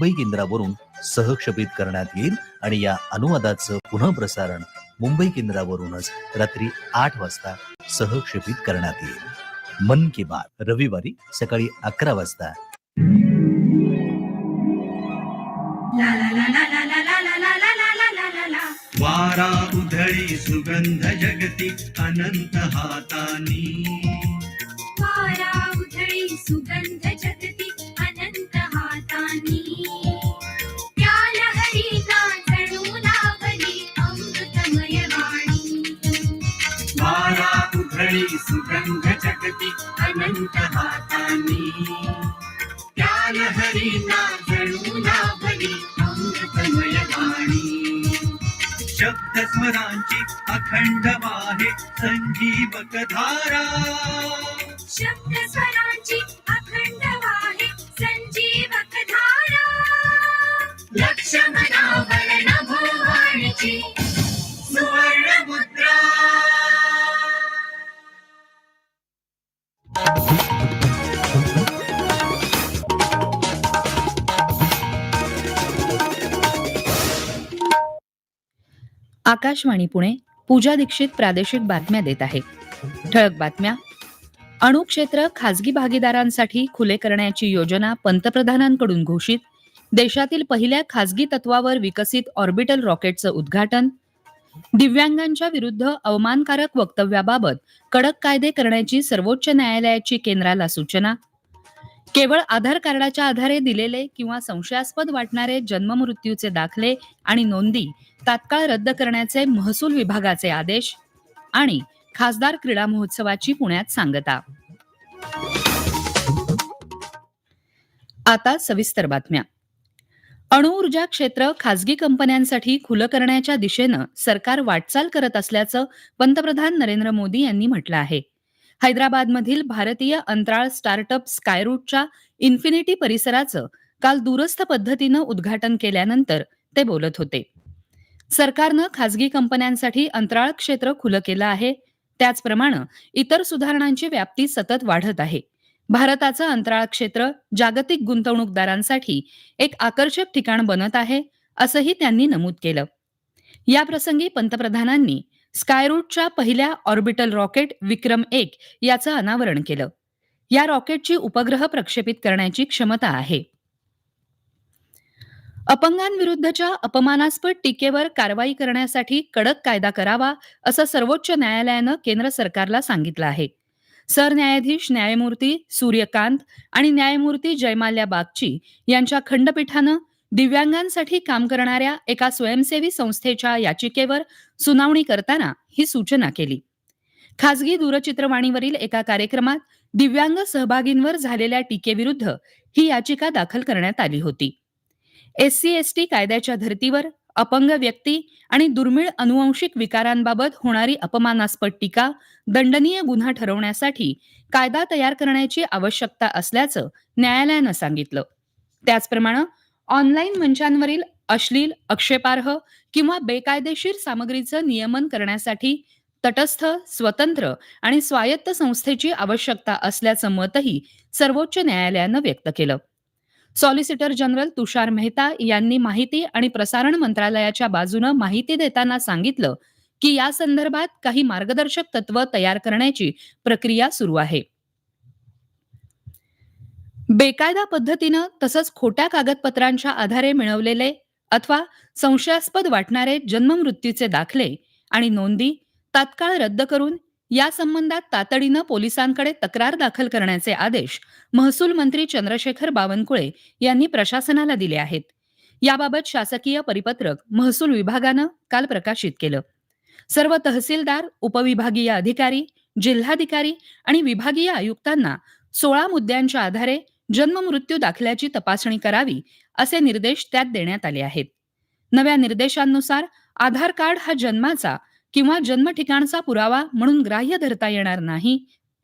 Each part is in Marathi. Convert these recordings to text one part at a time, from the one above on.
मुंबई केंद्रावरून सहक्षेपित करण्यात येईल आणि या अनुवादाचं पुनःप्रसारण मुंबई केंद्रावरूनच रात्री आठ वाजता सहक्षेपित करण्यात येईल. मन की बात रविवारी सकाळी अकरा वाजता. वारा उधळी सुगंध जगती अनंत हातानी. वारा उधळी सुगंध जगती. सुगंध जगती अनंत हातानी. त्या लहरीला जणू लाभली अमृतमय वाणी. शब्द स्वरांची अखंड वाहे संजीवक धारा. शब्द स्वरांची अखंड आकाशवाणी पुणे पूजा दीक्षित प्रादेशिक बातम्या देत आहे. ठळक बातम्या. अणुक्षेत्र खासगी भागीदारांसाठी खुले करण्याची योजना पंतप्रधानांकडून घोषित. देशातील पहिल्या खासगी तत्वावर विकसित ऑर्बिटल रॉकेटचं उद्घाटन. दिव्यांगांच्या विरुद्ध अवमानकारक वक्तव्याबाबत कडक कायदे करण्याची सर्वोच्च न्यायालयाची केंद्राला सूचना. केवळ आधार कार्डाच्या आधारे दिलेले किंवा संशयास्पद वाटणारे जन्ममृत्यूचे दाखले आणि नोंदी तात्काळ रद्द करण्याचे महसूल विभागाचे आदेश आणि खासदार क्रीडा महोत्सवाची पुण्यात सांगता. आता सविस्तर बातम्या. अणुऊर्जा क्षेत्र खासगी कंपन्यांसाठी खुलं करण्याच्या दिशेनं सरकार वाटचाल करत असल्याचं पंतप्रधान नरेंद्र मोदी यांनी म्हटलं आहे. हैदराबादमधील भारतीय अंतराळ स्टार्टअप स्कायरूटच्या इन्फिनिटी परिसराचं काल दूरस्थ पद्धतीनं उद्घाटन केल्यानंतर ते बोलत होते. सरकारनं खासगी कंपन्यांसाठी अंतराळ क्षेत्र खुलं केलं आहे. त्याचप्रमाणे इतर सुधारणांची व्याप्ती सतत वाढत आहे. भारताचं अंतराळ क्षेत्र जागतिक गुंतवणूकदारांसाठी एक आकर्षक ठिकाण बनत आहे असंही त्यांनी नमूद केलं. याप्रसंगी पंतप्रधानांनी स्कायरूटच्या पहिल्या ऑर्बिटल रॉकेट विक्रम एक याचं अनावरण केलं. या रॉकेटची उपग्रह प्रक्षेपित करण्याची क्षमता आहे. अपंगांविरुद्धच्या अपमानास्पद टीकेवर कारवाई करण्यासाठी कडक कायदा करावा असं सर्वोच्च न्यायालयानं केंद्र सरकारला सांगितलं आहे. सरन्यायाधीश न्यायमूर्ती सूर्यकांत आणि न्यायमूर्ती जयमाल्या बागची यांच्या खंडपीठानं दिव्यांगांसाठी काम करणाऱ्या एका स्वयंसेवी संस्थेच्या याचिकेवर सुनावणी करताना ही सूचना केली. खासगी दूरचित्रवाणीवरील एका कार्यक्रमात दिव्यांग सहभागींवर झालेल्या टीकेविरुद्ध ही याचिका दाखल करण्यात आली होती. एस सी एस टी कायद्याच्या धर्तीवर अपंग व्यक्ती आणि दुर्मिळ अनुवंशिक विकारांबाबत होणारी अपमानास्पद टीका दंडनीय गुन्हा ठरवण्यासाठी कायदा तयार करण्याची आवश्यकता असल्याचं न्यायालयानं सांगितलं. त्याचप्रमाणे ऑनलाईन मंचांवरील अश्लील आक्षेपार्ह किंवा बेकायदेशीर सामग्रीचं नियमन करण्यासाठी तटस्थ स्वतंत्र आणि स्वायत्त संस्थेची आवश्यकता असल्याचं मतही सर्वोच्च न्यायालयानं व्यक्त केलं. सॉलिसिटर जनरल तुषार मेहता यांनी माहिती आणि प्रसारण मंत्रालयाच्या बाजूनं माहिती देताना सांगितलं की या संदर्भात काही मार्गदर्शक तत्व तयार करण्याची प्रक्रिया सुरू आहे. बेकायदा पद्धतीनं तसंच खोट्या कागदपत्रांच्या आधारे मिळवलेले अथवा संशयास्पद वाटणारे जन्ममृत्यूचे दाखले आणि नोंदी तात्काळ रद्द करून या संबंधात तातडीनं पोलिसांकडे तक्रार दाखल करण्याचे आदेश महसूल मंत्री चंद्रशेखर बावनकुळे यांनी प्रशासनाला दिले आहेत. याबाबत शासकीय परिपत्रक महसूल विभागानं काल प्रकाशित केलं. सर्व तहसीलदार उपविभागीय अधिकारी जिल्हाधिकारी आणि विभागीय आयुक्तांना सोळा मुद्द्यांच्या आधारे जन्ममृत्यू दाखल्याची तपासणी करावी असे निर्देश त्यात देण्यात आले आहेत. नव्या निर्देशांनुसार आधार कार्ड हा जन्माचा किंवा जन्म ठिकाणचा पुरावा म्हणून ग्राह्य धरता येणार नाही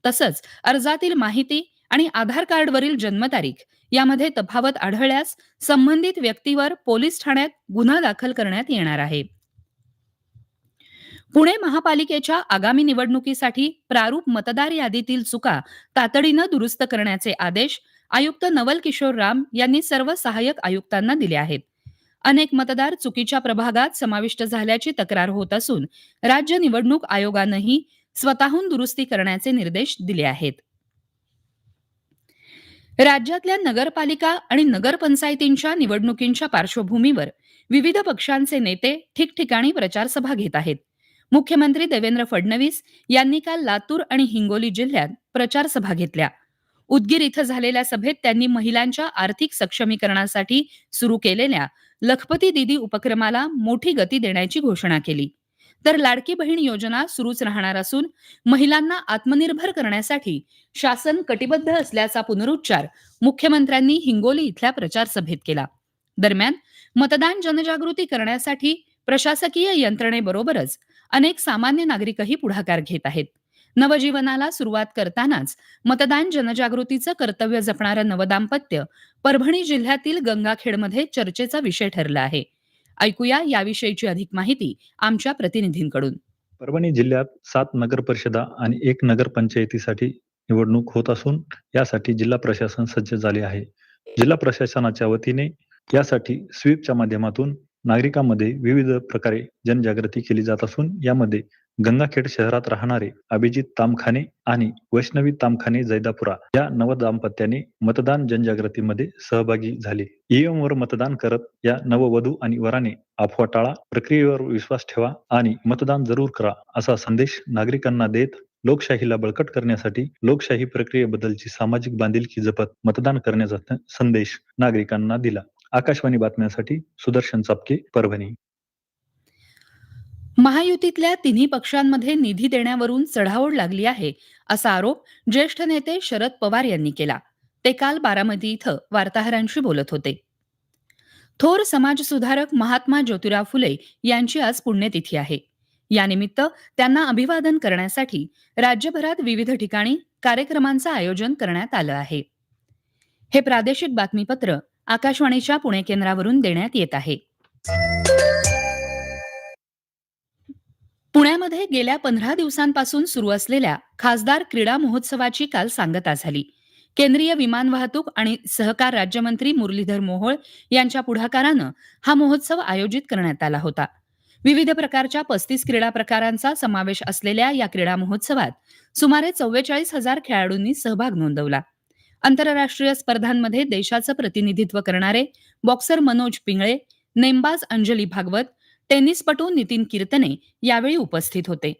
तसंच अर्जातील माहिती आणि आधार कार्डवरील जन्मतारीख यामध्ये तफावत आढळल्यास संबंधित व्यक्तीवर पोलीस ठाण्यात गुन्हा दाखल करण्यात येणार आहे. पुणे महापालिकेच्या आगामी निवडणुकीसाठी प्रारूप मतदार यादीतील चुका तातडीनं दुरुस्त करण्याचे आदेश आयुक्त नवल किशोर राम यांनी सर्व सहाय्यक आयुक्तांना दिले आहेत. अनेक मतदार चुकीच्या प्रभागात समाविष्ट झाल्याची तक्रार होत असून राज्य निवडणूक आयोगानंही स्वतःहून दुरुस्ती करण्याचे निर्देश दिले आहेत. राज्यातल्या नगरपालिका आणि नगरपंचायतींच्या निवडणुकींच्या पार्श्वभूमीवर विविध पक्षांचे नेते ठिकठिकाणी प्रचारसभा घेत आहेत. मुख्यमंत्री देवेंद्र फडणवीस यांनी काल लातूर आणि हिंगोली जिल्ह्यात प्रचारसभा घेतल्या. उदगीर इथं झालेल्या सभेत त्यांनी महिलांच्या आर्थिक सक्षमीकरणासाठी सुरू केलेल्या लखपती दिदी उपक्रमाला मोठी गती देण्याची घोषणा केली. तर लाडकी बहीण योजना सुरूच राहणार असून महिलांना आत्मनिर्भर करण्यासाठी शासन कटिबद्ध असल्याचा पुनरुच्चार मुख्यमंत्र्यांनी हिंगोली इथल्या प्रचार सभेत केला. दरम्यान मतदान जनजागृती करण्यासाठी प्रशासकीय यंत्रणेबरोबरच अनेक सामान्य नागरिकही पुढाकार घेत आहेत. नवजीवनाला सुरुवात करतानाच मतदान जनजागृतीचं कर्तव्य जपणारं नवदाम्पत्य परभणी जिल्ह्यातील गंगाखेडमध्ये चर्चेचा विषय ठरला आहे. ऐकूया याविषयीची अधिक माहिती आमच्या प्रतिनिधींकडून. परभणी जिल्ह्यात सात नगर परिषदा आणि एक नगरपंचायतीसाठी निवडणूक होत असून यासाठी जिल्हा प्रशासन सज्ज झाले आहे. जिल्हा प्रशासनाच्या वतीने यासाठी स्वीपच्या माध्यमातून नागरिकांमध्ये विविध प्रकारे जनजागृती केली जात असून यामध्ये गंगाखेड शहरात राहणारे अभिजित तामखाने आणि वैष्णवी तामखाने जैदापुरा या नव दाम्पत्याने मतदान जनजागृतीमध्ये सहभागी झाले. ईएम वर मतदान करत या नववधू आणि वराने अफवा टाळा प्रक्रियेवर विश्वास ठेवा आणि मतदान जरूर करा असा संदेश नागरिकांना देत लोकशाहीला बळकट करण्यासाठी लोकशाही प्रक्रियेबद्दलची सामाजिक बांधिलकी जपत मतदान करण्याचा संदेश नागरिकांना दिला. आकाशवाणी बातम्यांसाठी सुदर्शन चापके परभणी. महायुतीतल्या तिन्ही पक्षांमध्ये निधी देण्यावरून चढाओढ लागली आहे असा आरोप ज्येष्ठ नेते शरद पवार यांनी केला. ते काल बारामती इथं वार्ताहरांशी बोलत होते. थोर समाजसुधारक महात्मा ज्योतिराव फुले यांची आज पुण्यतिथी आहे. यानिमित्त त्यांना अभिवादन करण्यासाठी राज्यभरात विविध ठिकाणी कार्यक्रमांचं आयोजन करण्यात आलं आहे. हे प्रादेशिक बातमीपत्र आकाशवाणीच्या पुणे केंद्रावरून देण्यात येत आहे. पुण्यामध्ये गेल्या पंधरा दिवसांपासून सुरू असलेल्या खासदार क्रीडा महोत्सवाची काल सांगता झाली. केंद्रीय विमान वाहतूक आणि सहकार राज्यमंत्री मुरलीधर मोहोळ यांच्या पुढाकारानं हा महोत्सव आयोजित करण्यात आला होता. विविध प्रकारच्या पस्तीस क्रीडा प्रकारांचा समावेश असलेल्या या क्रीडा महोत्सवात सुमारे चव्वेचाळीस हजार खेळाडूंनी सहभाग नोंदवला. आंतरराष्ट्रीय स्पर्धांमध्ये देशाचं प्रतिनिधित्व करणारे बॉक्सर मनोज पिंगळे नेमबाज अंजली भागवत टेनिसपटू नितीन कीर्तने यावेळी उपस्थित होते.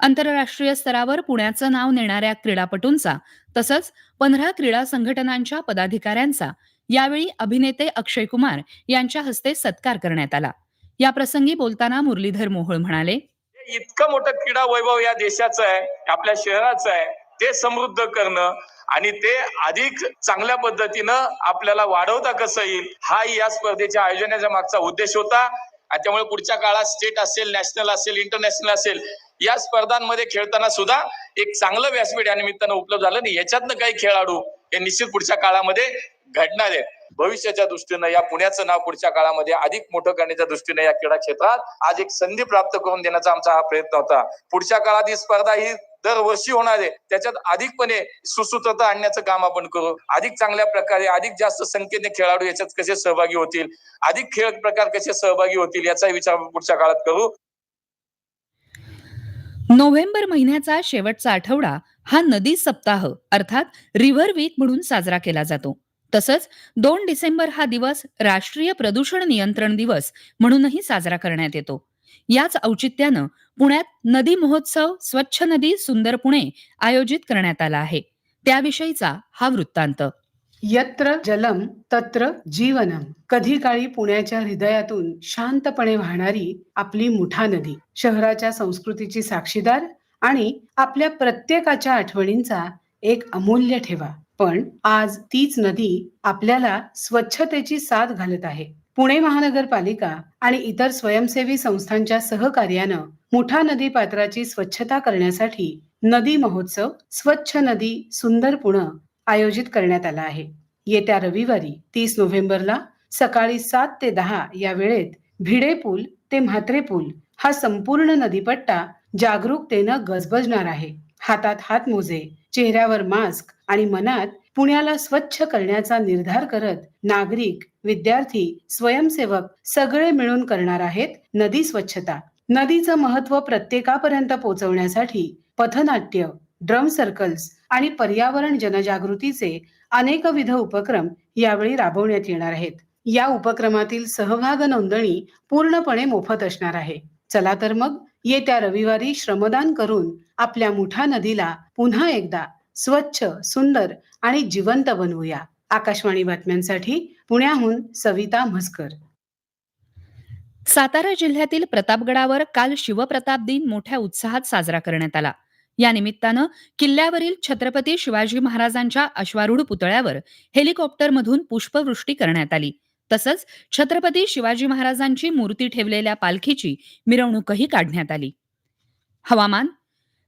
आंतरराष्ट्रीय स्तरावर पुण्याचं नाव नेणाऱ्या क्रीडापटूंचा तसंच पंधरा क्रीडा संघटनांच्या पदाधिकाऱ्यांचा यावेळी अभिनेते अक्षय कुमार यांच्या हस्ते सत्कार करण्यात आला. या प्रसंगी बोलताना मुरलीधर मोहोळ म्हणाले इतकं मोठं क्रीडा वैभव या देशाचं आहे आपल्या शहराचं आहे ते समृद्ध करणं आणि ते अधिक चांगल्या पद्धतीनं आपल्याला वाढवता कसं येईल हा या स्पर्धेच्या आयोजनाच्या मागचा उद्देश होता. आणि त्यामुळे पुढच्या काळात स्टेट असेल नॅशनल असेल इंटरनॅशनल असेल या स्पर्धांमध्ये खेळताना सुद्धा एक चांगलं व्यासपीठ या निमित्तानं उपलब्ध झालं. आणि याच्यातनं काही खेळाडू हे निश्चित पुढच्या काळामध्ये घडणार आहेत. भविष्याच्या दृष्टीनं या पुण्याचं नाव पुढच्या काळामध्ये अधिक मोठं करण्याच्या दृष्टीने या क्रीडा क्षेत्रात आज एक संधी प्राप्त करून देण्याचा आमचा हा प्रयत्न होता. पुढच्या काळात ही स्पर्धा ही दरवर्षी होणार आहे. त्याच्यात अधिकपणे सुसूत्रता आणण्याचं काम आपण करू. अधिक चांगल्या प्रकारे अधिक जास्त संख्येने खेळाडू याच्यात कसे सहभागी होतील अधिक खेळ प्रकार कसे सहभागी होतील याचा विचार आपण पुढच्या काळात करू. नोव्हेंबर महिन्याचा शेवटचा आठवडा हा नदी सप्ताह अर्थात रिव्हर वीक म्हणून साजरा केला जातो. तसंच दोन डिसेंबर हा दिवस राष्ट्रीय प्रदूषण नियंत्रण दिवस म्हणूनही साजरा करण्यात येतो. याच औचित्यानं पुण्यात नदी महोत्सव स्वच्छ नदी सुंदर पुणे आयोजित करण्यात आला आहे. त्याविषयीचा हा वृत्तांत. यत्र जलम तत्र जीवनम. कधी काळी पुण्याच्या हृदयातून शांतपणे वाहणारी आपली मुठा नदी. शहराच्या संस्कृतीची साक्षीदार आणि आपल्या प्रत्येकाच्या आठवणींचा एक अमूल्य ठेवा. पण आज तीच नदी आपल्याला स्वच्छतेची साथ घालत आहे. पुणे महानगरपालिका आणि इतर स्वयंसेवी संस्थांच्या सहकार्यानं मुठा नदी पात्राची स्वच्छता करण्यासाठी नदी महोत्सव स्वच्छ नदी सुंदर पुणे आयोजित करण्यात आला आहे. येत्या रविवारी तीस नोव्हेंबरला सकाळी सात ते दहा या वेळेत भिडे पूल ते म्हात्रे पूल हा संपूर्ण नदीपट्टा जागरूकतेनं गजबजणार आहे. हातात हात मोजे चेहऱ्यावर मास्क आणि मनात पुण्याला स्वच्छ करण्याचा निर्धार करत नागरिक विद्यार्थी स्वयंसेवक सगळे मिळून करणार आहेत नदी स्वच्छता. नदीचं महत्त्व प्रत्येकापर्यंत पोहोचवण्यासाठी पथनाट्य ड्रम सर्कल्स आणि पर्यावरण जनजागृतीचे अनेकविध उपक्रम यावेळी राबवण्यात येणार आहेत. या उपक्रमातील सहभाग नोंदणी पूर्णपणे मोफत असणार आहे. चला तर मग येत्या रविवारी श्रमदान करून आपल्या मुठा नदीला पुन्हा एकदा स्वच्छ सुंदर आणि जिवंत बनवूया. आकाशवाणी बातम्यांसाठी पुण्याहून सविता म्हसकर. सातारा जिल्ह्यातील प्रतापगडावर काल शिवप्रताप दिन मोठ्या उत्साहात साजरा करण्यात आला. या निमित्तानं किल्ल्यावरील छत्रपती शिवाजी महाराजांच्या अश्वारूढ पुतळ्यावर हेलिकॉप्टरमधून पुष्पवृष्टी करण्यात आली. तसंच छत्रपती शिवाजी महाराजांची मूर्ती ठेवलेल्या पालखीची मिरवणूकही काढण्यात आली. हवामान.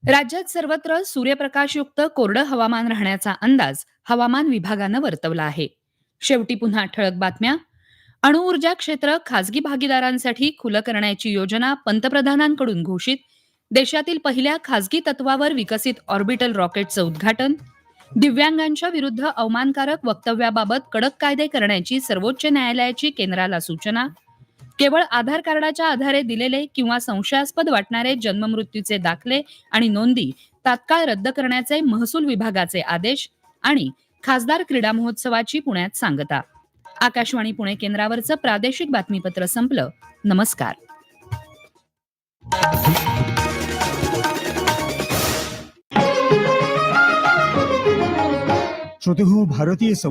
राज्यात सर्वत्र सूर्यप्रकाशयुक्त कोरडं हवामान राहण्याचा अंदाज हवामान विभागानं वर्तवला आहे. शेवटी पुन्हा ठळक बातम्या. अणुऊर्जा क्षेत्र खासगी भागीदारांसाठी खुलं करण्याची योजना पंतप्रधानांकडून घोषित. देशातील पहिल्या खासगी तत्वावर विकसित ऑर्बिटल रॉकेटचं उद्घाटन. दिव्यांगांच्या विरुद्ध अवमानकारक वक्तव्याबाबत कडक कायदे करण्याची सर्वोच्च न्यायालयाची केंद्राला सूचना. केवळ आधार कार्डाच्या आधारे दिलेले किंवा संशयास्पद वाटणारे जन्ममृत्यूचे दाखले आणि नोंदी तात्काळ रद्द करण्याचे महसूल विभागाचे आदेश आणि खासदार क्रीडा महोत्सवाची पुण्यात सांगता. आकाशवाणी पुणे केंद्रावरचं प्रादेशिक बातमीपत्र संपलं. नमस्कार. श्रोते हो भारतीय सं